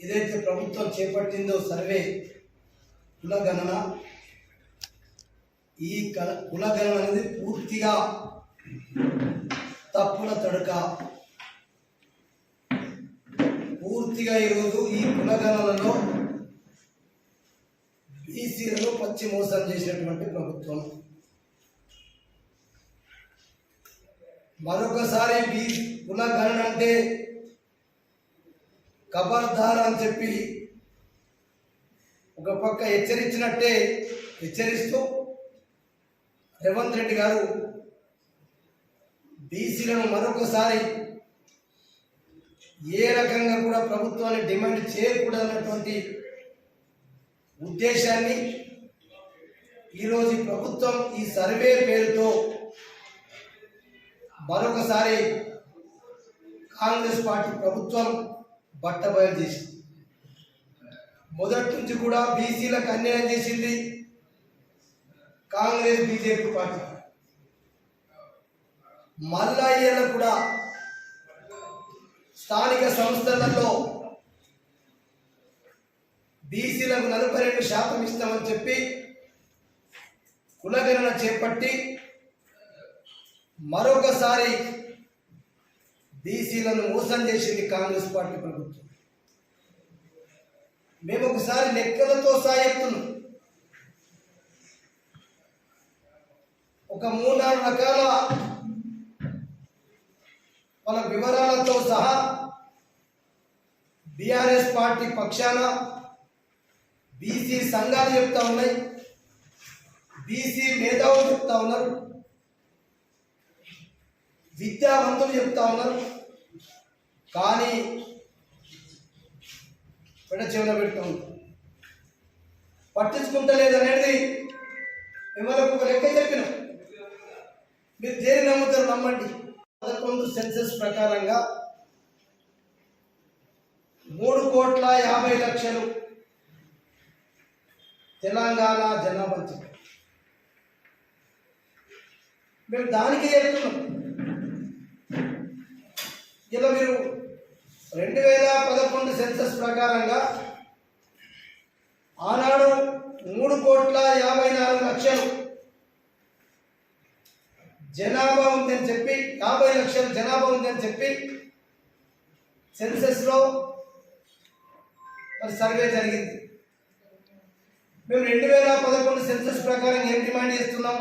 ఏదైతే ప్రభుత్వం చేపట్టిందో సర్వే కులగణన ఈ కల కులగణన అనేది పూర్తిగా తప్పుల తడక. పూర్తిగా ఈరోజు ఈ కులగణనలో బీసీలను పచ్చి మోసం చేసినటువంటి ప్రభుత్వం. మరొకసారి బీ కులగణన అంటే కబర్దార్ అని చెప్పి ఒక పక్క హెచ్చరించినట్టే హెచ్చరిస్తూ రేవంత్ రెడ్డి గారు బీసీలను మరొకసారి ఏ రకంగా కూడా ప్రభుత్వాన్ని డిమాండ్ చేయకూడదన్నటువంటి ఉద్దేశాన్ని ఈరోజు ప్రభుత్వం ఈ సర్వే పేరుతో మరొకసారి కాంగ్రెస్ పార్టీ ప్రభుత్వం బట్టబయలు చేసింది మొదటి నుంచి కూడా బీసీలకు అన్యాయం చేసింది కాంగ్రెస్ బీజేపీ పార్టీ. మళ్ళా కూడా స్థానిక సంస్థలలో బీసీలకు నలభై రెండు శాతం ఇస్తామని చెప్పి కులగణన చేపట్టి మరొకసారి బీసీలను మోసం చేసింది కాంగ్రెస్ పార్టీ ప్రభుత్వం. మేము ఒకసారి లెక్కలతో సాయెత్తున్నాం ఒక మూడు నాలుగు రకాల వాళ్ళ వివరాలతో సహా బీఆర్ఎస్ పార్టీ పక్షాన బీసీ సంఘాలు చెప్తా ఉన్నాయి. బీసీ మేధావులు చెప్తా ఉన్నారు. విద్యావంతులు చెప్తా ఉన్నారు. కానీ పెడ చెవున పెడుతూ ఉంటారు పట్టించుకుంటలేదు అనేది మిమ్మల్ని ఒక లెక్క చెప్పిన. మీరు దేని నమ్ముతారు నమ్మండి. పదకొండు సెన్సెస్ ప్రకారంగా మూడు కోట్ల యాభై లక్షలు తెలంగాణ జనాభా మేము దానికి చెప్తున్నాం ఇలా మీరు రెండు వేల పదకొండు సెన్సస్ ప్రకారంగా ఆనాడు మూడు కోట్ల యాభై నాలుగు లక్షలు జనాభా ఉందని చెప్పి యాభై లక్షల జనాభా ఉందని చెప్పి సెన్సెస్లో మరి సర్వే జరిగింది. మేము రెండు వేల పదకొండు సెన్సస్ ప్రకారం ఏం డిమాండ్ చేస్తున్నాం?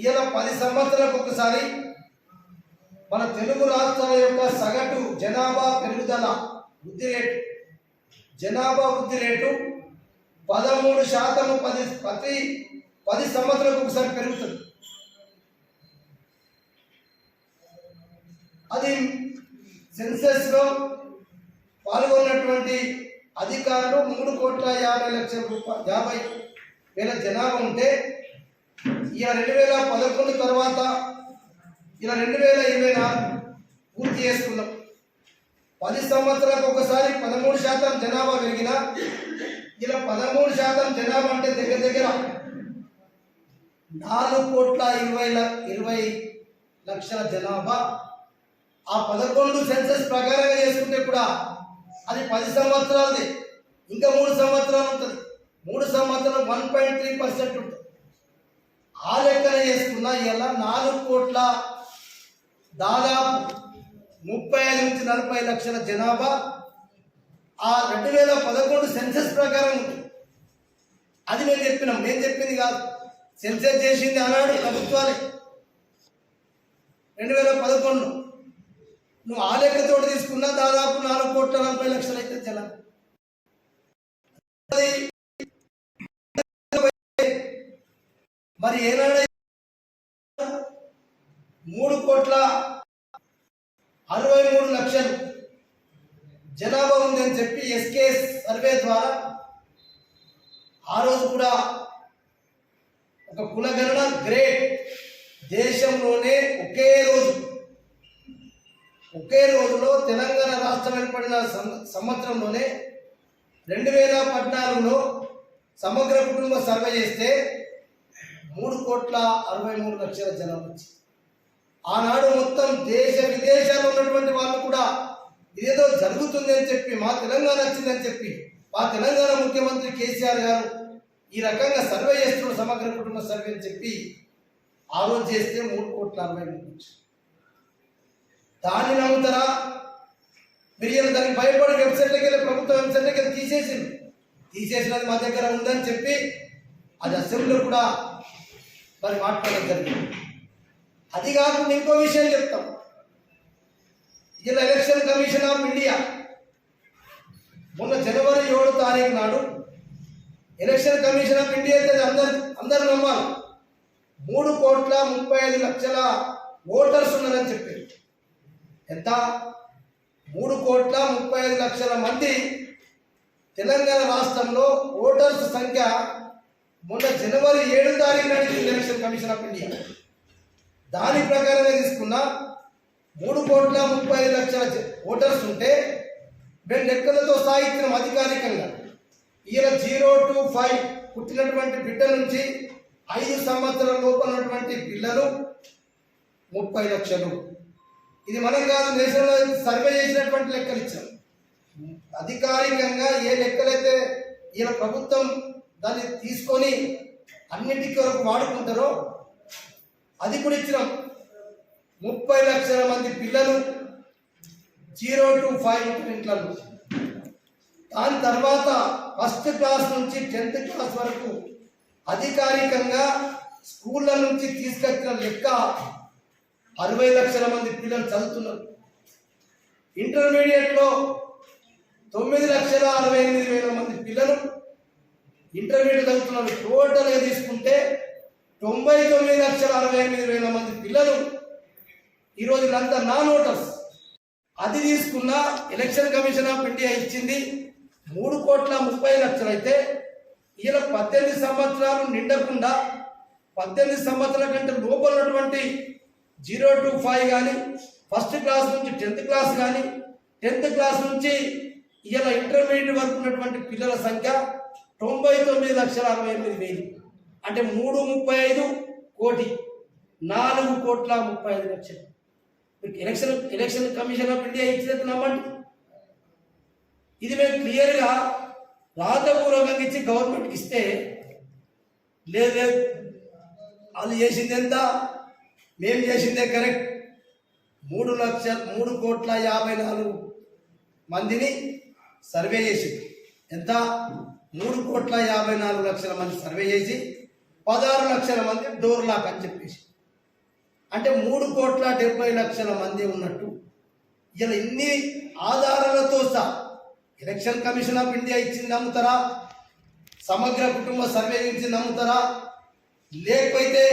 ఇలా పది సంవత్సరాలకు ఒకసారి మన తెలుగు రాష్ట్రాల యొక్క సగటు జనాభా పెరుగుదల వృద్ధి రేటు. జనాభా వృద్ధి రేటు పదమూడు శాతం పది ప్రతి పది సంవత్సరాలకు ఒకసారి పెరుగుతుంది. అది సెన్సెస్లో పాల్గొన్నటువంటి అధికారులు మూడు కోట్ల యాభై లక్షల రూపాయలు యాభై వేల జనాభా ఉంటే ఇక రెండు వేల పదకొండు తర్వాత ఇలా రెండు వేల ఇరవై నాలుగు పూర్తి చేసుకున్నాం పది సంవత్సరాలకు ఒకసారి పదమూడు శాతం జనాభా పెరిగిన ఇలా పదమూడు శాతం జనాభా అంటే దగ్గర దగ్గర నాలుగు కోట్ల ఇరవై ఇరవై లక్షల జనాభా. ఆ పదకొండు సెన్సస్ ప్రకారంగా చేసుకుంటే కూడా అది పది సంవత్సరాలది. ఇంకా మూడు సంవత్సరాలు ఉంటుంది. మూడు సంవత్సరాలు వన్ పాయింట్ త్రీ పర్సెంట్ ఉంటుంది. ఆ లెక్కన చేసుకున్న ఇలా నాలుగు కోట్ల దాదాపు ముప్పై ఐదు నుంచి నలభై లక్షల జనాభా. ఆ రెండు వేల పదకొండు సెన్సెస్ ప్రకారం అది మేము చెప్పినాం మేము చెప్పింది కాదు. సెన్సెస్ చేసింది ఆనాడు ప్రభుత్వాలే. రెండు వేల పదకొండు. నువ్వు ఆ లెక్కతోటి తీసుకున్నా దాదాపు నాలుగు కోట్ల నలభై లక్షలు అయితే జనం మరి ఏనాడు మూడు కోట్ల అరవై మూడు లక్షలు. జనాభా ఉందని చెప్పి ఎస్కే సర్వే ద్వారా ఆ రోజు కూడా ఒక కులగణన గ్రేట్. దేశంలోనే ఒకే రోజు ఒకే రోజులో తెలంగాణ రాష్ట్రం ఏర్పడిన సం- సంవత్సరంలోనే రెండు వేల పద్నాలుగులో సమగ్ర కుటుంబ సర్వే చేస్తే మూడు కోట్ల అరవై మూడు లక్షల జనాభా వచ్చింది. ఆనాడు మొత్తం దేశ విదేశాల్లో ఉన్నటువంటి వాళ్ళు కూడా ఇదేదో జరుగుతుంది అని చెప్పి మా తెలంగాణ వచ్చిందని చెప్పి మా తెలంగాణ ముఖ్యమంత్రి కేసీఆర్ గారు ఈ రకంగా సర్వే చేస్తున్న సమగ్ర కుటుంబ సర్వే అని చెప్పి ఆ రోజు చేస్తే మూడు కోట్ల అరవై మూడు దాన్ని నమ్ముతారా? మీరు దానికి భయపడి వెబ్సైట్లకి వెళ్ళి ప్రభుత్వ వెబ్సైట్లోకి వెళ్ళి తీసేసింది తీసేసినది మా దగ్గర ఉందని చెప్పి అది అసెంబ్లీలో కూడా మరి మాట్లాడడం జరిగింది. అది కాకుండా ఇంకో విషయం చెప్తాం. ఇది ఎలక్షన్ కమిషన్ ఆఫ్ ఇండియా మొన్న జనవరి ఏడు తారీఖు నాడు ఎలక్షన్ కమిషన్ ఆఫ్ ఇండియా అయితే అందరు అందరు నమ్మాలి. మూడు కోట్ల ముప్పై ఐదు లక్షల ఓటర్స్ ఉన్నారని చెప్పారు. ఎంత? మూడు కోట్ల ముప్పై ఐదు లక్షల మంది తెలంగాణ రాష్ట్రంలో ఓటర్స్ సంఖ్య మొన్న జనవరి ఏడు తారీఖు నాటి ఎలక్షన్ కమిషన్ ఆఫ్ ఇండియా దాని ప్రకారంగా తీసుకున్న మూడు కోట్ల ముప్పై ఐదు లక్షల ఓటర్స్ ఉంటే మేము లెక్కలతో సాగిత్యం అధికారికంగా ఈయన జీరో టు ఫైవ్ పుట్టినటువంటి బిడ్డ నుంచి ఐదు సంవత్సరాల లోపలటువంటి ఉన్నటువంటి పిల్లలు ముప్పై లక్షలు. ఇది మనం కాదు నేషనల్ సర్వే చేసినటువంటి లెక్కలు ఇచ్చాం. అధికారికంగా ఏ లెక్కలైతే ఈయన ప్రభుత్వం దాన్ని తీసుకొని అన్నింటికి వరకు వాడుకుంటారో అది కూడా ఇచ్చినాం. ముప్పై లక్షల మంది పిల్లలు జీరో టు ఫైవ్ ఇంట్లో దాని తర్వాత ఫస్ట్ క్లాస్ నుంచి టెన్త్ క్లాస్ వరకు అధికారికంగా స్కూళ్ళ నుంచి తీసుకొచ్చిన లెక్క అరవై లక్షల మంది పిల్లలు చదువుతున్నారు. ఇంటర్మీడియట్లో తొమ్మిది లక్షల అరవై ఎనిమిది వేల మంది పిల్లలు ఇంటర్మీడియట్ చదువుతున్నారు. టోటల్గా తీసుకుంటే తొంభై తొమ్మిది లక్షల అరవై ఎనిమిది వేల మంది పిల్లలు ఈరోజు వీళ్ళంతా నాన్ ఓటర్స్ అది తీసుకున్న ఎలక్షన్ కమిషన్ ఆఫ్ ఇండియా ఇచ్చింది మూడు కోట్ల ముప్పై లక్షలు అయితే ఈయన పద్దెనిమిది సంవత్సరాలు నిండకుండా పద్దెనిమిది సంవత్సరాల కంటే లోపల ఉన్నటువంటి జీరో టు ఫైవ్ కానీ ఫస్ట్ క్లాస్ నుంచి టెన్త్ క్లాస్ కానీ టెన్త్ క్లాస్ నుంచి ఇలా ఇంటర్మీడియట్ వరకు ఉన్నటువంటి పిల్లల సంఖ్య తొంభై తొమ్మిది లక్షల అరవై ఎనిమిది వేలు. అంటే మూడు ముప్పై ఐదు కోటి నాలుగు కోట్ల ముప్పై ఐదు లక్షలు. మీకు election election commission of India ఇచ్చినట్టు నమ్మండి. ఇది మేము క్లియర్గా రాతపూర్వకంగా ఇచ్చి గవర్నమెంట్కి ఇస్తే లేదు లేదు. వాళ్ళు చేసింది ఎంత? మేము చేసిందే కరెక్ట్. మూడు లక్ష మూడు కోట్ల యాభై నాలుగు మందిని సర్వే చేసింది. ఎంత? మూడు కోట్ల యాభై నాలుగు లక్షల మంది సర్వే చేసి పదహారు లక్షల మంది డోర్ లాక్ అని చెప్పేసి. అంటే మూడు కోట్ల డెబ్బై లక్షల మంది ఉన్నట్టు. ఇలా ఇన్ని ఆధారాలతో సహా ఎలక్షన్ కమిషన్ ఆఫ్ ఇండియా ఇచ్చింది నమ్ముతారా? సమగ్ర కుటుంబ సర్వే ఇచ్చింది నమ్ముతారా? లేకపోతే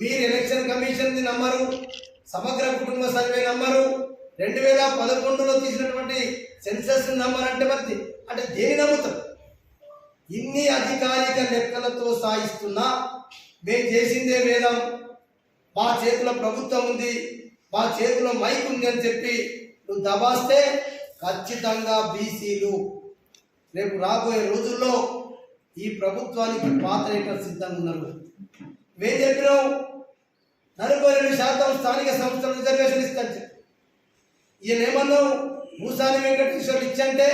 మీరు ఎలక్షన్ కమిషన్ది నమ్మరు సమగ్ర కుటుంబ సర్వే నమ్మరు రెండు వేల పదకొండులో తీసినటువంటి సెన్సస్ నమ్మరంటే మరి అంటే దేని నమ్ముతారు? ఇన్ని అధికారిక లెక్కలతో సాగిస్తున్నా మేము చేసిందే వేదం. మా చేతిలో ప్రభుత్వం ఉంది మా చేతిలో మైక్ ఉంది అని చెప్పి నువ్వు దబాస్తే ఖచ్చితంగా బీసీలు రేపు రాబోయే రోజుల్లో ఈ ప్రభుత్వానికి పాత్ర సిద్ధంగా ఉన్నారు. మేము చెప్పినాం నలభై రెండు శాతం స్థానిక సంస్థలు రిజర్వేషన్ ఇస్తాను ఈయన ఏమన్నావు భూసాని వెంకటేశ్వర్ ఇచ్చంటే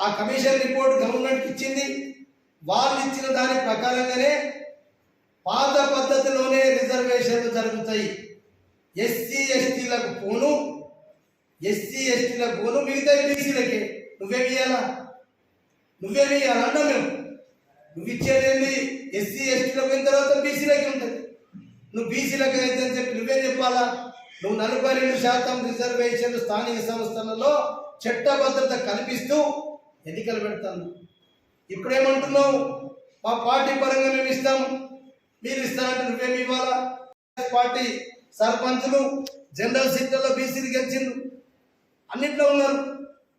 ఆ కమిషన్ రిపోర్ట్ గవర్నమెంట్కి ఇచ్చింది. వాళ్ళు ఇచ్చిన దాని ప్రకారంగానే పాత పద్ధతిలోనే రిజర్వేషన్లు జరుగుతాయి. ఎస్సీ ఎస్టీలకు పోను. ఎస్సీ ఎస్టీలకు పోను. మిగతా బీసీలకి. నువ్వేమి ఇయ్యాలా? నువ్వేమి ఇయ్యాలా? అన్నా మేము. నువ్వు ఇచ్చేదేంది ఎస్సీ ఎస్టీలకు పోయిన తర్వాత బీసీలకి ఉంటుంది. నువ్వు బీసీలకు అయితే అని చెప్పి నువ్వేం చెప్పాలా? నువ్వు నలభై రెండు శాతం రిజర్వేషన్ స్థానిక సంస్థలలో చట్టభద్రత కల్పిస్తూ ఎన్నికలు పెడతాను ఇప్పుడేమంటున్నావు? మా పార్టీ పరంగా మేము ఇస్తాం. మీరు ఇస్తానంటే నువ్వేమి ఇవ్వాలా? పార్టీ సర్పంచులు జనరల్ సీట్లలో బీసీలు గెలిచిండ్రు. అన్నింటిలో ఉన్నారు.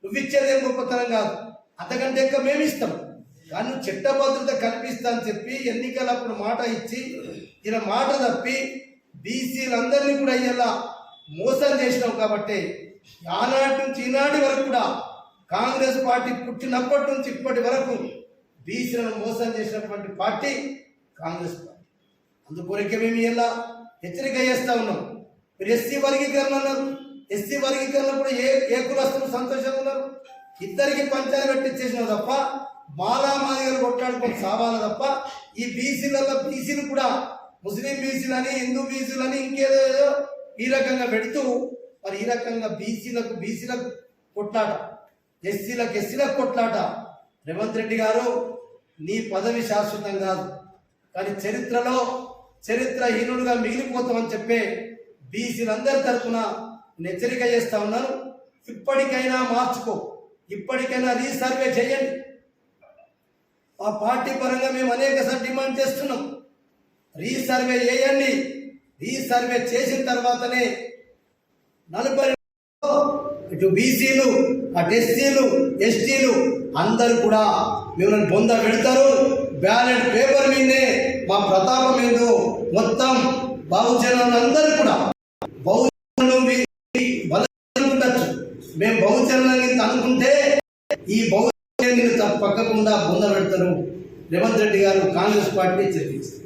నువ్వు ఇచ్చేదేం గొప్పతనం కాదు. అంతకంటే ఎక్కువ మేము ఇస్తాం. కానీ నువ్వు చట్టభద్రత కల్పిస్తా అని చెప్పి ఎన్నికలప్పుడు మాట ఇచ్చి ఇలా మాట తప్పి బీసీలందరినీ కూడా అయ్యేలా మోసం చేసినావు కాబట్టి ఆనాటి నుంచి ఈనాటి వరకు కూడా కాంగ్రెస్ పార్టీ పుట్టినప్పటి నుంచి ఇప్పటి వరకు బీసీలను మోసం చేసినటువంటి పార్టీ కాంగ్రెస్ పార్టీ. అందుకొరకే మేము ఇలా హెచ్చరిక చేస్తా ఉన్నాం. మీరు ఎస్సీ వర్గీకరణ అన్నారు. ఎస్సీ వర్గీకరణ కూడా ఏ ఏ కులస్తులు సంతోషంగా ఉన్నారు? ఇద్దరికి పంచాయతీ పెట్టించేసిన తప్ప మాలా కొట్లాడుకొని సావాల తప్ప ఈ బీసీలలో బీసీలు కూడా ముస్లిం బీసీలని హిందూ బీసీలని ఇంకేదో ఏదో ఈ రకంగా పెడుతూ మరి ఈ రకంగా బీసీలకు బీసీలకు కొట్లాట. ఎస్సీలకు ఎస్సీలకు కొట్లాట. రేవంత్ రెడ్డి గారు నీ పదవి శాశ్వతం కాదు. కానీ చరిత్రలో చరిత్రహీనుడుగా మిగిలిపోతామని చెప్పే బీసీలందరి తరఫున నేను హెచ్చరిక చేస్తా ఉన్నాను. ఇప్పటికైనా మార్చుకో. ఇప్పటికైనా రీసర్వే చేయండి. ఆ పార్టీ పరంగా మేము అనేక డిమాండ్ చేస్తున్నాం. రీసర్వే చేయండి. రీసర్వే చేసిన తర్వాతనే నలభై ఇటు బీసీలు అటు ఎస్సీలు ఎస్టీలు అందరు కూడా మిమ్మల్ని బొంద పెడతారు. బ్యాలెట్ పేపర్ మీదే మా ప్రతాపం ఏందో మొత్తం బహుజనులందరూ కూడా. బహుజనులు మీ- మేము బహుజనులని అనుకుంటే ఈ బహుజనులు పక్కకుండా బొంద పెడతారు. రేవంత్ రెడ్డి గారు కాంగ్రెస్ పార్టీ చర్చిస్తారు